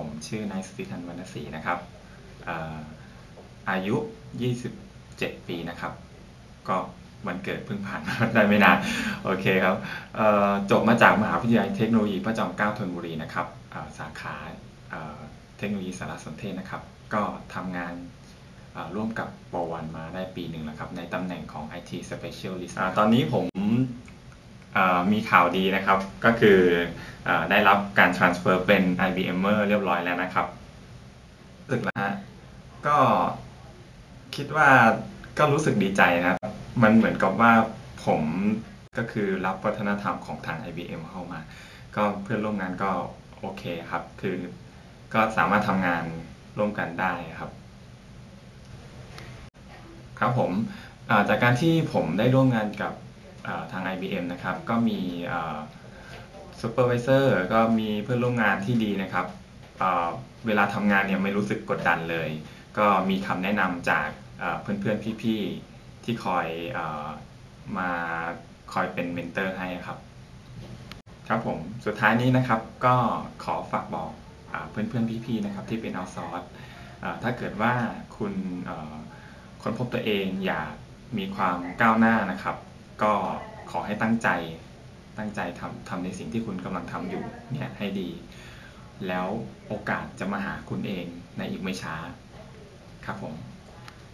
ผมชื่อนายสติทันวรรณศรีนะครับอายุ 27 ปีนะครับ ก็วันเกิดเพิ่งผ่านมาได้ไม่นานโอเคครับจบมาจากมหาวิทยาลัยเทคโนโลยีพระจอมเกล้าธนบุรีนะครับสาขาเทคโนโลยีสารสนเทศนะครับ ก็ทำงานร่วมกับปวันมาได้ปีหนึ่งแล้วครับ ในตำแหน่งของ IT Specialist อตอนนี้ผมมีข่าวดีนะครับก็คือ ได้รับการ transfer เป็น IBMer เรียบร้อยแล้วนะครับรู้สึกแล้วฮะก็คิดว่าก็รู้สึกดีใจนะมันเหมือนกับว่าผมก็คือรับวัฒนธรรมของทาง IBM เข้ามา ก็เพื่อนร่วมงานก็โอเคครับ คือก็สามารถทำงานร่วมกันได้ครับ ครับผมจากการที่ผมได้ร่วมงานกับทาง IBM นะครับ ก็มี ซูเปอร์วิเซอร์ก็มีเพื่อนร่วมงานที่ดีนะครับอ่าเวลาทำงานเนี่ยไม่รู้สึกกดดันเลย ก็มีคำแนะนำจากอ่าเพื่อนๆพี่ๆที่คอยอมาคอยเป็นเมนเตอร์ให้ครับ ครับผมสุดท้ายนี้นะครับก็ขอฝากบอกอเพื่อนๆพี่ๆนะครับที่เป็นเอาซอร์สถ้าเกิดว่าคุณค้นพบตัวเองอยากมีความก้าวหน้านะครับ ก็ขอให้ตั้งใจ ตั้งใจทำทำในสิ่งที่คุณกำลังทำอยู่เนี่ยให้ดี แล้วโอกาสจะมาหาคุณเองในอีกไม่ช้าครับผม